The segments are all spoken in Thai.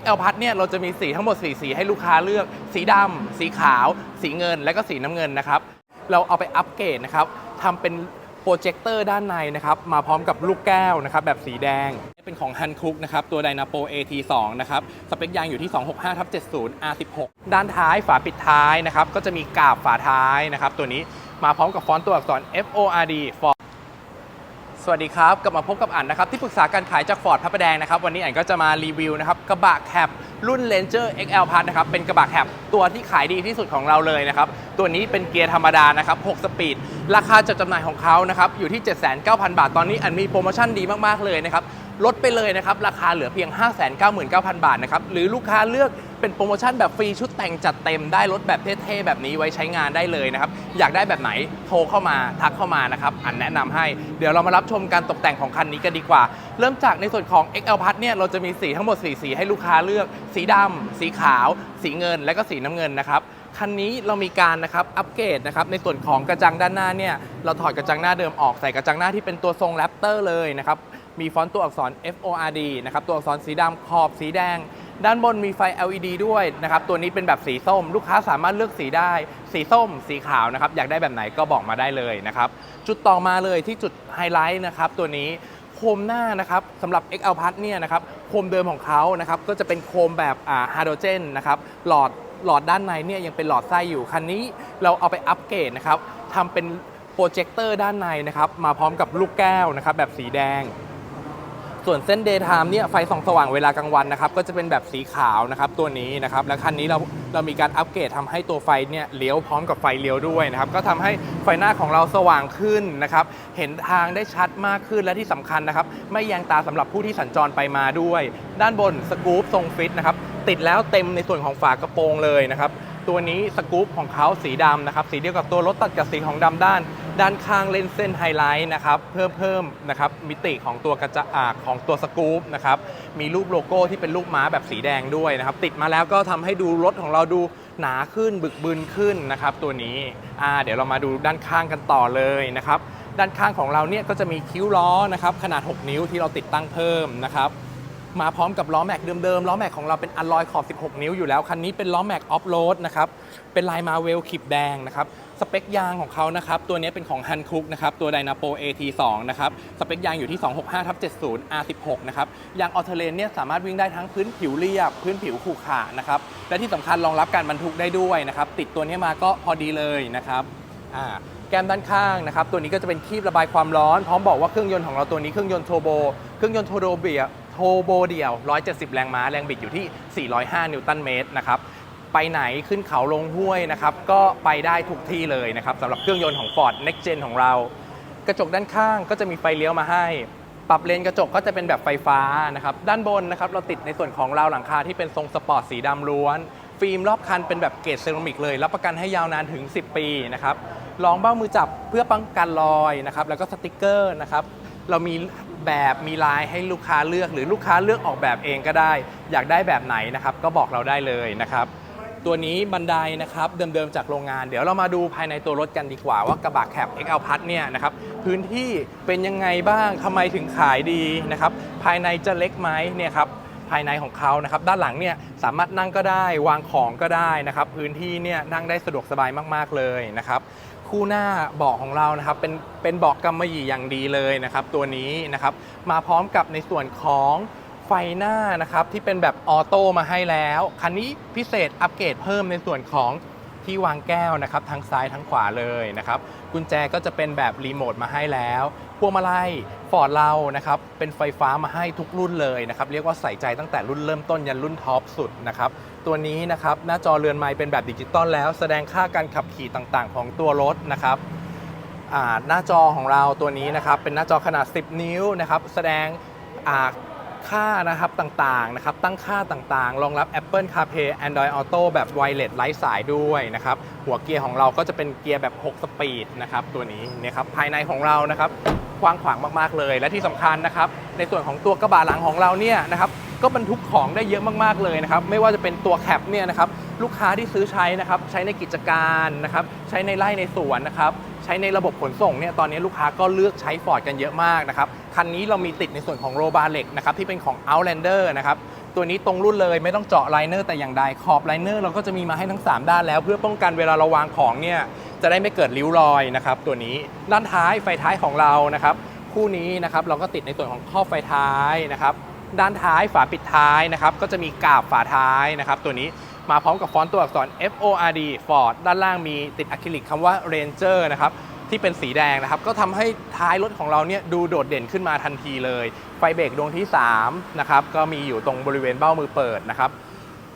XL พัทเนี่ยเราจะมีสีทั้งหมด 4 สีให้ลูกค้าเลือก สีดำ สีขาว สีเงิน และก็สีน้ำเงินนะครับ เราเอาไปอัปเกรดนะครับทำเป็นโปรเจคเตอร์ด้านในนะครับ มาพร้อมกับลูกแก้วนะครับ แบบสีแดง เป็นของ Han Cook นะครับ ตัว Dynapo AT2 นะครับ สเปคยางอยู่ที่ 265ทับ70 R16 ด้านท้ายฝาปิดท้ายนะครับ ก็จะมีกาบฝาท้ายนะครับ ตัวนี้มาพร้อมกับฟอนต์ตัวอักษร FORD for สวัสดีครับ กลับมาพบกับอันนะครับ ที่ปรึกษาการขายจากฟอร์ดพระประแดงนะครับ วันนี้อันก็จะมารีวิวนะครับ กระบะแคปรุ่น Ranger XL Plus นะครับ เป็นกระบะแคปตัวที่ขายดีที่สุดของเราเลยนะครับ ตัวนี้เป็นเกียร์ธรรมดานะครับ 6 สปีด ราคาจัดจำหน่ายของเขานะครับ อยู่ที่ 79,000 บาท ตอนนี้อันมีโปรโมชั่นดีมาก ๆ เลยนะครับ ลดไปเลยนะครับ ราคาเหลือเพียง 599,000 บาทนะครับ หรือลูกค้าเลือก เป็นโปรโมชั่นแบบฟรีชุดแต่งจัดเต็มได้รถแบบเท่ๆแบบนี้ไว้ใช้งานได้เลยนะครับ อยากได้แบบไหนโทรเข้ามาทักเข้ามานะครับ อันแนะนำให้เดี๋ยวเรามารับชมการตกแต่งของคันนี้กันดีกว่า เริ่มจากในส่วนของ XL Plus เนี่ยเราจะมีสีทั้งหมด4สีให้ลูกค้าเลือก สีดำสีขาว สีเงิน และก็สีน้ำเงินนะครับคันนี้เรามีการนะครับอัปเกรดนะครับในส่วนของกระจังด้านหน้าเนี่ยเราถอดกระจังหน้าเดิมออกใส่กระจังหน้าที่เป็นตัวทรงแรปเตอร์เลยนะครับมีฟอนต์ตัวอักษร FORD นะครับตัวอักษรสีดำขอบสีแดง ด้านบนมีไฟ LED ด้วยนะครับ ตัวนี้เป็นแบบสีส้ม ลูกค้าสามารถเลือกสีได้ สีส้ม สีขาวนะครับ อยากได้แบบไหนก็บอกมาได้เลยนะครับ จุดต่อมาเลยที่จุดไฮไลท์นะครับตัวนี้โคมหน้านะครับสำหรับ XL Plus เนี่ยนะครับโคมเดิมของเขานะครับก็จะเป็นโคมแบบอ่าไฮโดเจนนะครับหลอดหลอดด้านในเนี่ยยังเป็นหลอดไส้อยู่คันนี้เราเอาไปอัปเกรดนะครับทำเป็นโปรเจคเตอร์ด้านในนะครับมาพร้อมกับลูกแก้วนะครับแบบสีแดง ส่วนเส้น daytime เนี่ยไฟส่องสว่างเวลากลางวันนะครับก็จะเป็นแบบสีขาวนะครับตัวนี้นะครับและคันนี้เราเรามีการอัปเกรดทำให้ตัวไฟเนี่ยเลี้ยวพร้อมกับไฟเลี้ยวด้วยนะครับก็ทำให้ไฟหน้าของเราสว่างขึ้นนะครับเห็นทางได้ชัดมากขึ้นและที่สำคัญนะครับไม่แยงตาสำหรับผู้ที่สัญจรไปมาด้วย ด้านบนสกู๊ปทรงฟิตนะครับติดแล้วเต็มในส่วนของฝากระโปรงเลยนะครับตัวนี้สกู๊ปของเขาสีดำนะครับสีเดียวกับตัวรถตัดกับสีของดำด้าน ด้านข้างเล่นเส้นไฮไลท์นะครับเพิ่มเพิ่มนะครับมิติของตัวกระจะอ่าของตัวสกู๊ปนะครับมีรูปโลโก้ที่เป็นรูปม้าแบบสีแดงด้วยนะครับติดมาแล้วก็ทำให้ดูรถของเราดูหนาขึ้นบึกบึนขึ้นนะครับตัวนี้อ่าเดี๋ยวเรามาดูด้านข้างกันต่อเลยนะครับด้านข้างของเราเนี่ยก็จะมีคิ้วล้อนะครับขนาด 6 นิ้วที่เราติดตั้งเพิ่มนะครับ มาพร้อมกับล้อแม็กเดิมๆ ล้อแม็กของเราเป็นอัลลอยขอบ 16 นิ้วอยู่แล้ว คันนี้เป็นล้อแม็กออฟโรดนะครับ เป็นลายมาเวลขีบแดงนะครับ สเปคยางของเขานะครับ ตัวนี้เป็นของ Han Cook นะครับ ตัว Dynapo AT2 นะครับ สเปคยางอยู่ที่ 265ทับ70 R16 นะครับ ยางออเทเลนเนี่ยสามารถวิ่งได้ทั้งพื้นผิวเรียบ พื้นผิวขรุขระนะครับ และที่สำคัญรองรับการบรรทุกได้ด้วยนะครับ ติดตัวนี้มาก็พอดีเลยนะครับ อ่าแก้มด้านข้างนะครับ ตัวนี้ก็จะเป็นคีบระบายความร้อน พร้อมบอกว่าเครื่องยนต์ของเราตัวนี้เครื่องยนต์โทโบ เครื่องยนต์โทโบเบีย ทโบเดี่ยว 170 แรงม้า แรงบิดอยู่ที่ 405 นิวตันเมตรนะครับ ไปไหนขึ้นเขาลงห้วยนะครับ ก็ไปได้ทุกที่เลยนะครับสำหรับเครื่องยนต์ของ Ford Next Gen ของเรา กระจกด้านข้างก็จะมีไฟเลี้ยวมาให้ ปรับเลนกระจกก็จะเป็นแบบไฟฟ้านะครับ ด้านบนนะครับเราติดในส่วนของราวหลังคาที่เป็นทรงสปอร์ตสีดำล้วน ฟิล์มรอบคันเป็นแบบเกรดเซรามิกเลย รับประกันให้ยาวนานถึง 10 ปีนะครับรองเบ้ามือจับเพื่อป้องกันรอยนะครับ แล้วก็สติกเกอร์นะครับ เรามี แบบมีลายให้ลูกค้าเลือกหรือลูกค้าเลือกออกแบบเองก็ได้ อยากได้แบบไหนนะครับ ก็บอกเราได้เลยนะครับ ตัวนี้บันไดนะครับเดิมๆจากโรงงาน เดี๋ยวเรามาดูภายในตัวรถกันดีกว่าว่ากระบะแคป XL Plus เนี่ยนะครับพื้นที่เป็นยังไงบ้างทำไมถึงขายดีนะครับภายในจะเล็กไหมเนี่ยครับภายในของเขานะครับด้านหลังเนี่ยสามารถนั่งก็ได้วางของก็ได้นะครับพื้นที่เนี่ยนั่งได้สะดวกสบายมากๆเลยนะครับ คู่หน้าเบาะของเรานะครับเป็นเป็นเบาะกำมะหยี่อย่างดีเลยนะครับ ตัวนี้นะครับมาพร้อมกับในส่วนของไฟหน้านะครับที่เป็นแบบออโต้มาให้แล้ว คันนี้พิเศษอัปเกรดเพิ่มในส่วนของที่วางแก้วนะครับทั้งซ้ายทั้งขวาเลยนะครับกุญแจก็จะเป็นแบบรีโมทมาให้แล้ว พวงมาลัยฟอร์ดเรานะครับเป็นไฟฟ้ามาให้ทุกรุ่นเลยนะครับเรียกว่าใส่ใจตั้งแต่รุ่นเริ่มต้นยันรุ่นท็อปสุดนะครับตัวนี้นะครับหน้าจอเรือนไม้เป็นแบบดิจิตอลแล้ว แสดงค่าการขับขี่ต่างๆ ของตัวรถนะครับหน้าจอของเราตัวนี้นะครับเป็นหน้าจอขนาด 10 นิ้วนะครับแสดงค่านะครับต่างๆนะครับตั้งค่าต่างๆ รองรับ Apple CarPlay Android Auto แบบ Wireless ไร้สายด้วยนะครับหัวเกียร์ของเราก็จะเป็นเกียร์แบบ 6 สปีดนะครับตัวนี้นะครับภายในของเรานะครับ กว้างขวางมากๆเลย และที่สำคัญนะครับในส่วนของตัวกระบะหลังของเราเนี่ยนะครับก็บรรทุกของได้เยอะมากๆเลยนะครับไม่ว่าจะเป็นตัวแคปเนี่ยนะครับลูกค้าที่ซื้อใช้นะครับใช้ในกิจการนะครับใช้ในไร่ในสวนนะครับใช้ในระบบขนส่งเนี่ยตอนนี้ลูกค้าก็เลือกใช้ฟอร์ดกันเยอะมากนะครับคันนี้เรามีติดในส่วนของโรบาเล็กนะครับที่เป็นของ Outlander นะครับตัวนี้ตรงรุ่นเลยไม่ต้องเจาะไลเนอร์แต่อย่างใดขอบไลเนอร์เราก็จะมีมาให้ทั้ง 3 ด้านแล้ว เพื่อป้องกันเวลาเราวางของเนี่ย จะได้ไม่เกิดริ้วรอยนะครับตัวนี้ด้านท้ายไฟท้ายของเรานะครับ คู่นี้นะครับเราก็ติดในส่วนของข้อบไฟท้ายนะครับ ด้านท้ายฝาปิดท้ายนะครับ ก็จะมีกาบฝาท้ายนะครับ ตัวนี้มาพร้อมกับฟอนต์ตัวอักษร F O R D Ford ด้านล่างมีติดอะคริลิกคำว่า Ranger นะครับที่เป็นสีแดงนะครับ ก็ทำให้ท้ายรถของเราเนี่ยดูโดดเด่นขึ้นมาทันทีเลย ไฟเบรกดวงที่3นะครับก็มีอยู่ตรงบริเวณเบ้ามือเปิดนะครับ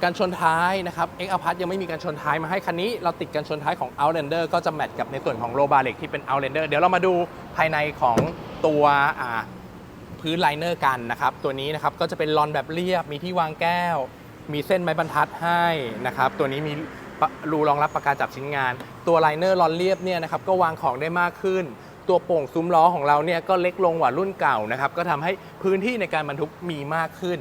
การชนท้ายนะครับ X a p a r t ยังไม่มีการชนท้ายมาให้คันนี้ เราติดการชนท้ายของ Outlander ก็จะแมทกับในส่วนของโ b บาเล็กที่เป็น Outlander เดี๋ยวเรามาดูภายในของตัวพื้นไลเนอร์กันนะครับ ตัวนี้นะครับก็จะเป็นลอนแบบเรียบ มีที่วางแก้ว มีเส้นไม้บรรทัดให้นะครับ ตัวนี้มีรูรองรับประการจับชิ้นงาน ตัวไลเนอร์ลอนเรียบเนี่ยนะครับก็วางของได้มากขึ้น ตัวโป่งซุ้มล้อของเราเนี่ยก็เล็กลงกว่ารุ่นเก่านะครับ ก็ทำให้พื้นที่ในการบรรทุกมีมากขึ้น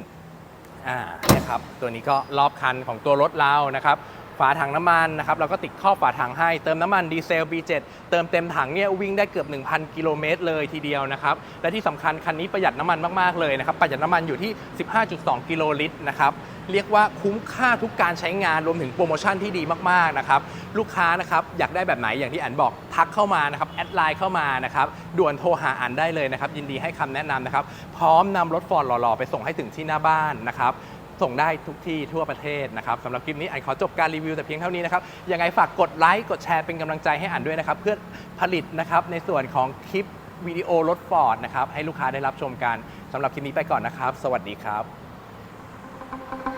อ่านะครับตัวนี้ก็รอบคันของตัวรถเรานะครับฝาถังน้ำมันนะครับเราก็ติดข้อบฝาถังให้เติมน้ำมันดีเซล B7 เติมเต็มถังเนี่ยวิ่งได้เกือบ 1,000 กิโลเมตรเลยทีเดียวนะครับและที่สำคัญคันนี้ประหยัดน้ำมันมากๆเลยนะครับประหยัดน้ำมันอยู่ที่ 15.2 กิโลลิตรนะครับ เรียกว่าคุ้มค่าทุกการใช้งานรวมถึงโปรโมชั่นที่ดีมากๆนะครับลูกค้านะครับอยากได้แบบไหนอย่างที่อันบอกทักเข้ามานะครับแอดไลน์เข้ามานะครับด่วนโทรหาอันได้เลยนะครับยินดีให้คำแนะนำนะครับพร้อมนำรถฟอร์ดหล่อๆไปส่งให้ถึงที่หน้าบ้านนะครับส่งได้ทุกที่ทั่วประเทศนะครับสำหรับคลิปนี้อันขอจบการรีวิวแต่เพียงเท่านี้นะครับยังไงฝากกดไลค์กดแชร์เป็นกำลังใจให้อันด้วยนะครับเพื่อผลิตนะครับในส่วนของคลิปวิดีโอรถฟอร์ดนะครับให้ลูกค้าได้รับชมกันสำหรับคลิปนี้ไปก่อนนะครับ สวัสดีครับ